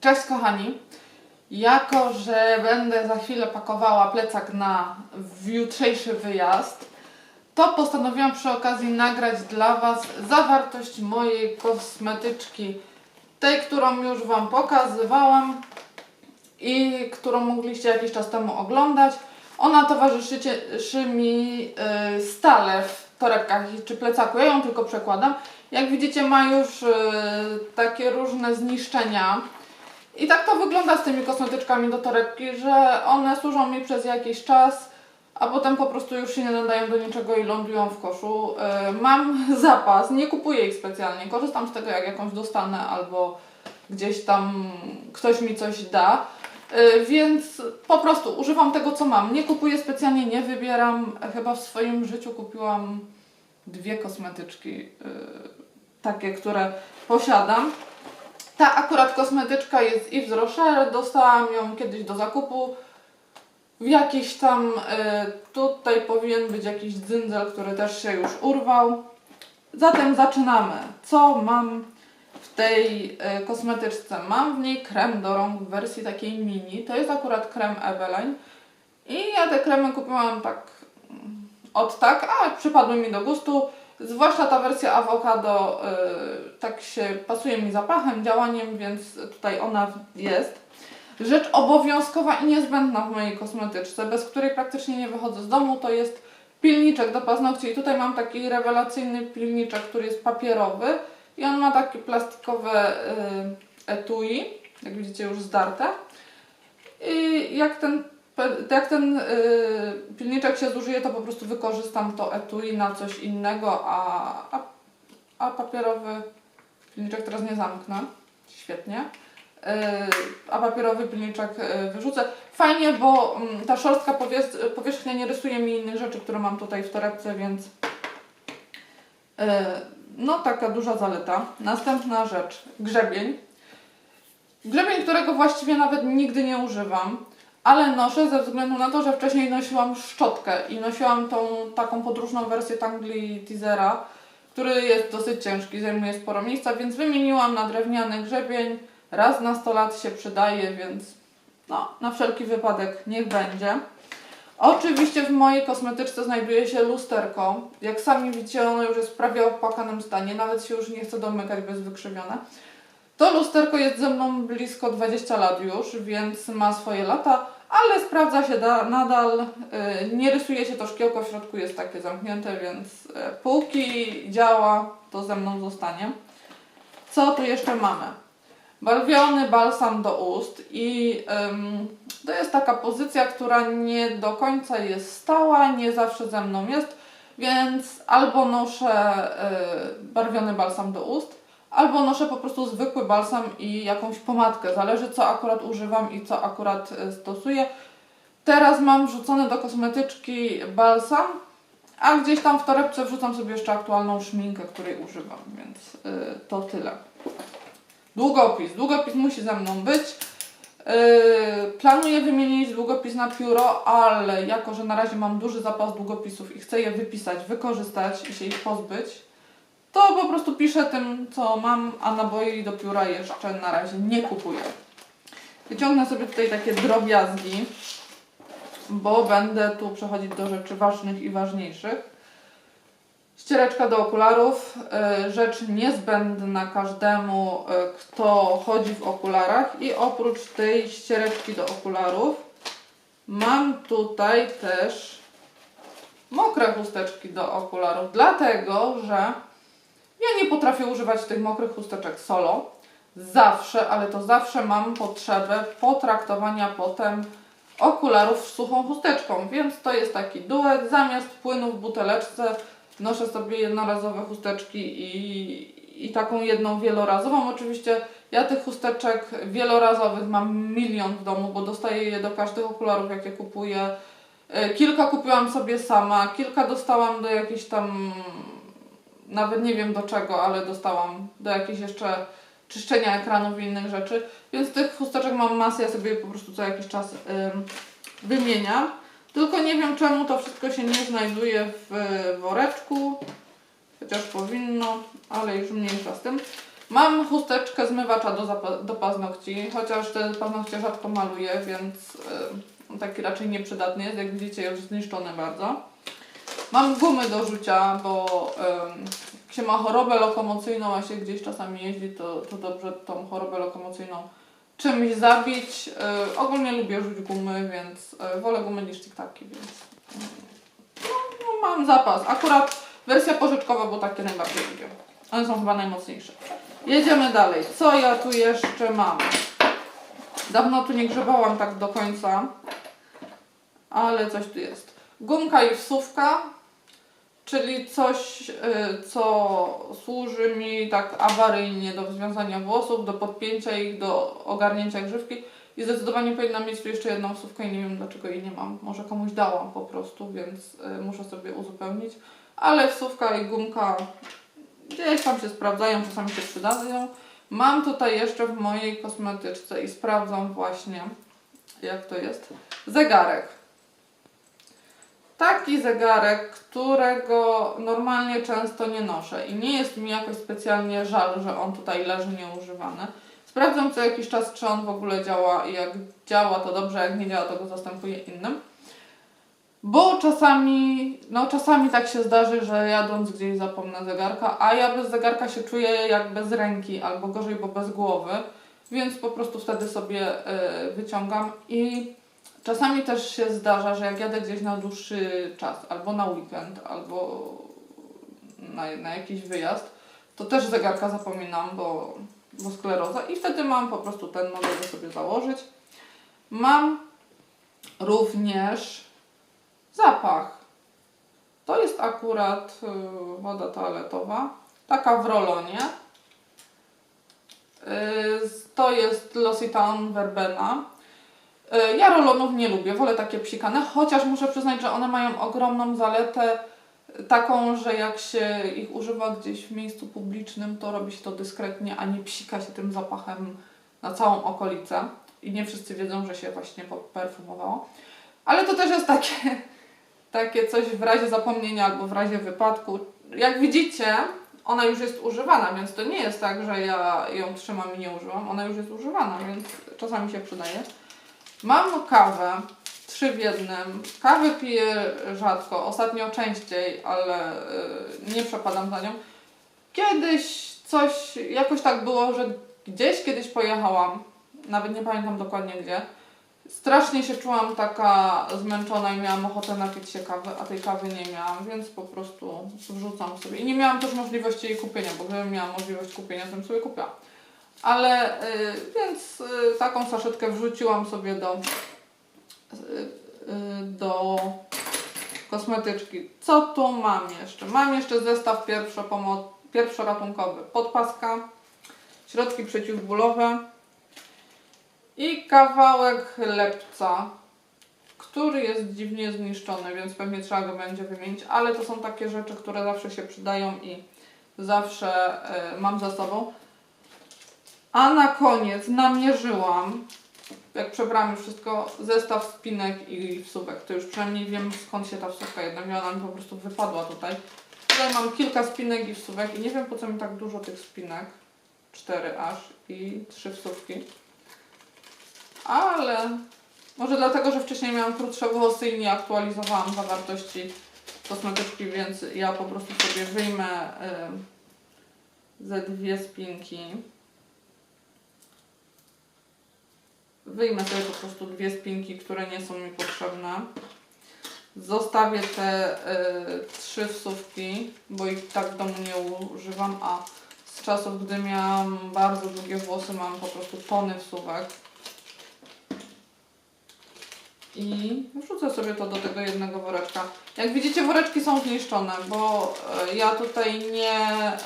Cześć kochani. Jako, że będę za chwilę pakowała plecak na jutrzejszy wyjazd, to postanowiłam przy okazji nagrać dla Was zawartość mojej kosmetyczki. Tej, którą już Wam pokazywałam i którą mogliście jakiś czas temu oglądać. Ona towarzyszy mi y, stale w torebkach czy plecaku. Ja ją tylko przekładam. Jak widzicie, ma już y, takie różne zniszczenia. I tak to wygląda z tymi kosmetyczkami do torebki, że one służą mi przez jakiś czas, a potem po prostu już się nie nadają do niczego i lądują w koszu. Y, Mam zapas, nie kupuję ich specjalnie, korzystam z tego jak jakąś dostanę albo gdzieś tam ktoś mi coś da. Y, Więc po prostu używam tego, co mam. Nie kupuję specjalnie, nie wybieram. Chyba w swoim życiu kupiłam dwie kosmetyczki, y, takie, które posiadam. Ta akurat kosmetyczka jest w Rocher, dostałam ją kiedyś do zakupu. W jakiś tam, y, tutaj powinien być jakiś dzyndzel, który też się już urwał. Zatem zaczynamy. Co mam w tej y, kosmetyczce? Mam w niej krem do rąk w wersji takiej mini. To jest akurat krem Eveline. I ja te kremy kupiłam tak mm, od tak, a przypadły mi do gustu. Zwłaszcza ta wersja awokado y, tak się pasuje mi zapachem, działaniem, więc tutaj ona jest. Rzecz obowiązkowa i niezbędna w mojej kosmetyczce, bez której praktycznie nie wychodzę z domu, to jest pilniczek do paznokci. I tutaj mam taki rewelacyjny pilniczek, który jest papierowy i on ma takie plastikowe y, etui, jak widzicie już zdarte. I jak ten, jak ten y, pilniczek się zużyje, to po prostu wykorzystam to etui na coś innego, a, a, a papierowy pilniczek teraz nie zamknę. Świetnie. Y, a papierowy pilniczek y, wyrzucę. Fajnie, bo mm, ta szorstka powierzch- powierzchnia nie rysuje mi innych rzeczy, które mam tutaj w torebce, więc y, no taka duża zaleta. Następna rzecz, grzebień. Grzebień, którego właściwie nawet nigdy nie używam, ale noszę ze względu na to, że wcześniej nosiłam szczotkę i nosiłam tą taką podróżną wersję Tangli Teasera, który jest dosyć ciężki, zajmuje sporo miejsca, więc wymieniłam na drewniany grzebień. Raz na 100 lat się przydaje, więc no, na wszelki wypadek niech będzie. Oczywiście w mojej kosmetyczce znajduje się lusterko. Jak sami widzicie, ono już jest w prawie opłakanym stanie, nawet się już nie chce domykać, bo jest wykrzywione. To lusterko jest ze mną blisko 20 lat już, więc ma swoje lata, ale sprawdza się da, nadal. Yy, nie rysuje się to szkiełko, w środku jest takie zamknięte, więc yy, póki działa, to ze mną zostanie. Co tu jeszcze mamy? Barwiony balsam do ust i ym, to jest taka pozycja, która nie do końca jest stała, nie zawsze ze mną jest, więc albo noszę y, barwiony balsam do ust, albo noszę po prostu zwykły balsam i jakąś pomadkę. Zależy co akurat używam i co akurat y, stosuję. Teraz mam wrzucony do kosmetyczki balsam, a gdzieś tam w torebce wrzucam sobie jeszcze aktualną szminkę, której używam, więc y, to tyle. Długopis. Długopis musi ze mną być. Yy, planuję wymienić długopis na pióro, ale jako, że na razie mam duży zapas długopisów i chcę je wypisać, wykorzystać i się ich pozbyć, to po prostu piszę tym, co mam, a naboi do pióra jeszcze na razie nie kupuję. Wyciągnę sobie tutaj takie drobiazgi, bo będę tu przechodzić do rzeczy ważnych i ważniejszych. Ściereczka do okularów, y, rzecz niezbędna każdemu, y, kto chodzi w okularach i oprócz tej ściereczki do okularów mam tutaj też mokre chusteczki do okularów, dlatego że ja nie potrafię używać tych mokrych chusteczek solo, zawsze, ale to zawsze mam potrzebę potraktowania potem okularów suchą chusteczką, więc to jest taki duet, zamiast płynu w buteleczce noszę sobie jednorazowe chusteczki i, i taką jedną wielorazową. Oczywiście ja tych chusteczek wielorazowych mam milion w domu, bo dostaję je do każdych okularów, jakie kupuję. E, Kilka kupiłam sobie sama, kilka dostałam do jakichś tam, nawet nie wiem do czego, ale dostałam do jakichś jeszcze czyszczenia ekranów i innych rzeczy. Więc tych chusteczek mam masę, ja sobie po prostu co jakiś czas ym, wymieniam. Tylko nie wiem czemu to wszystko się nie znajduje w e, woreczku. Chociaż powinno, ale już mniejsza z tym. Mam chusteczkę zmywacza do, do paznokci, chociaż te paznokcie rzadko maluję, więc y, taki raczej nieprzydatny jest. Jak widzicie, już zniszczony bardzo. Mam gumy do rzucia, bo ym, jak się ma chorobę lokomocyjną, a się gdzieś czasami jeździ, to, to dobrze tą chorobę lokomocyjną czymś zabić. Y, ogólnie lubię rzuć gumy, więc y, wolę gumy niż tiktaki, więc no, no, mam zapas. Akurat wersja pożyczkowa, bo takie najbardziej lubię. One są chyba najmocniejsze. Jedziemy dalej. Co ja tu jeszcze mam? Dawno tu nie grzebałam tak do końca, ale coś tu jest. Gumka i wsówka, czyli coś, y, co służy mi tak awaryjnie do związania włosów, do podpięcia ich, do ogarnięcia grzywki. I zdecydowanie powinnam mieć tu jeszcze jedną wsówkę i nie wiem dlaczego jej nie mam. Może komuś dałam po prostu, więc y, muszę sobie uzupełnić. Ale wsówka i gumka gdzieś tam się sprawdzają, czasami się przydają. Mam tutaj jeszcze w mojej kosmetyczce i sprawdzam właśnie, jak to jest, zegarek. Taki zegarek, którego normalnie często nie noszę i nie jest mi jakoś specjalnie żal, że on tutaj leży nieużywany. Sprawdzam co jakiś czas, czy on w ogóle działa i jak działa to dobrze, jak nie działa to go zastępuję innym. Bo czasami, no czasami tak się zdarzy, że jadąc gdzieś zapomnę zegarka, a ja bez zegarka się czuję jak bez ręki, albo gorzej, bo bez głowy, więc po prostu wtedy sobie y, wyciągam i czasami też się zdarza, że jak jadę gdzieś na dłuższy czas, albo na weekend, albo na, na jakiś wyjazd, to też zegarka zapominam, bo, bo skleroza i wtedy mam po prostu ten, mogę go sobie założyć. Mam również Zapach. To jest akurat y, woda toaletowa. Taka w rolonie. Y, to jest L'Occitane Verbena. Y, ja rolonów nie lubię, wolę takie psikane, chociaż muszę przyznać, że one mają ogromną zaletę taką, że jak się ich używa gdzieś w miejscu publicznym, to robi się to dyskretnie, a nie psika się tym zapachem na całą okolicę. I nie wszyscy wiedzą, że się właśnie perfumowało. Ale to też jest takie, takie coś w razie zapomnienia albo w razie wypadku. Jak widzicie, ona już jest używana, więc to nie jest tak, że ja ją trzymam i nie użyłam. Ona już jest używana, więc czasami się przydaje. Mam kawę, trzy w jednym. Kawę piję rzadko, ostatnio częściej, ale y, nie przepadam za nią. Kiedyś coś, jakoś tak było, że gdzieś kiedyś pojechałam, nawet nie pamiętam dokładnie gdzie. Strasznie się czułam taka zmęczona i miałam ochotę napić się kawy, a tej kawy nie miałam, więc po prostu wrzucam sobie. I nie miałam też możliwości jej kupienia, bo gdybym miała możliwość kupienia, to bym sobie kupiła. Ale y, więc y, taką saszetkę wrzuciłam sobie do, y, do kosmetyczki. Co tu mam jeszcze? Mam jeszcze zestaw pierwszoratunkowy. Podpaska, środki przeciwbólowe i kawałek lepca, który jest dziwnie zniszczony, więc pewnie trzeba go będzie wymienić, ale to są takie rzeczy, które zawsze się przydają i zawsze mam za sobą. A na koniec namierzyłam, jak przebrałam już wszystko, zestaw spinek i wsówek. To już przynajmniej wiem skąd się ta wsówka jedna miała, ona mi po prostu wypadła tutaj. Tutaj mam kilka spinek i wsówek i nie wiem po co mi tak dużo tych spinek. Cztery aż i trzy wsówki. Ale może dlatego, że wcześniej miałam krótsze włosy i nie aktualizowałam zawartości kosmetyczki, więc ja po prostu sobie wyjmę y, ze dwie spinki. Wyjmę sobie po prostu dwie spinki, które nie są mi potrzebne. Zostawię te y, trzy wsówki, bo ich tak w domu nie używam, a z czasów, gdy miałam bardzo długie włosy, mam po prostu tony wsówek. I wrzucę sobie to do tego jednego woreczka. Jak widzicie, woreczki są zniszczone, bo e, ja tutaj nie, e,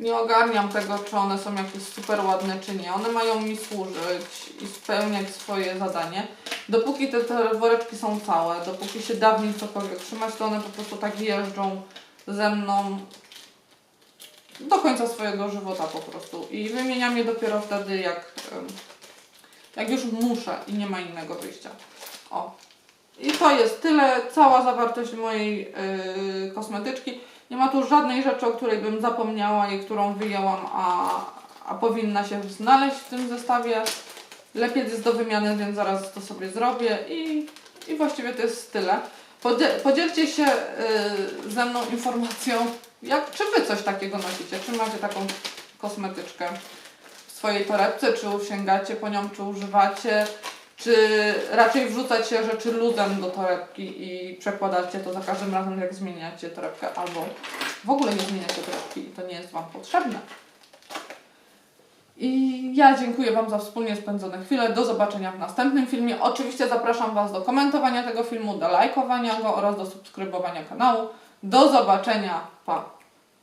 nie ogarniam tego, czy one są jakieś super ładne, czy nie. One mają mi służyć i spełniać swoje zadanie. Dopóki te, te woreczki są całe, dopóki się da w nich cokolwiek trzymać, to one po prostu tak jeżdżą ze mną do końca swojego żywota po prostu. I wymieniam je dopiero wtedy, jak, jak już muszę i nie ma innego wyjścia. O. I to jest tyle, cała zawartość mojej yy, kosmetyczki. Nie ma tu żadnej rzeczy, o której bym zapomniała i którą wyjęłam, a, a powinna się znaleźć w tym zestawie. Lepiej jest do wymiany, więc zaraz to sobie zrobię i, i właściwie to jest tyle. Podzie- Podzielcie się y, ze mną informacją, jak, czy Wy coś takiego nosicie, czy macie taką kosmetyczkę w swojej torebce, czy sięgacie po nią, czy używacie, czy raczej wrzucacie rzeczy luzem do torebki i przekładacie to za każdym razem, jak zmieniacie torebkę, albo w ogóle nie zmieniacie torebki i to nie jest Wam potrzebne. I ja dziękuję Wam za wspólnie spędzone chwile. Do zobaczenia w następnym filmie. Oczywiście zapraszam Was do komentowania tego filmu, do lajkowania go oraz do subskrybowania kanału. Do zobaczenia. Pa!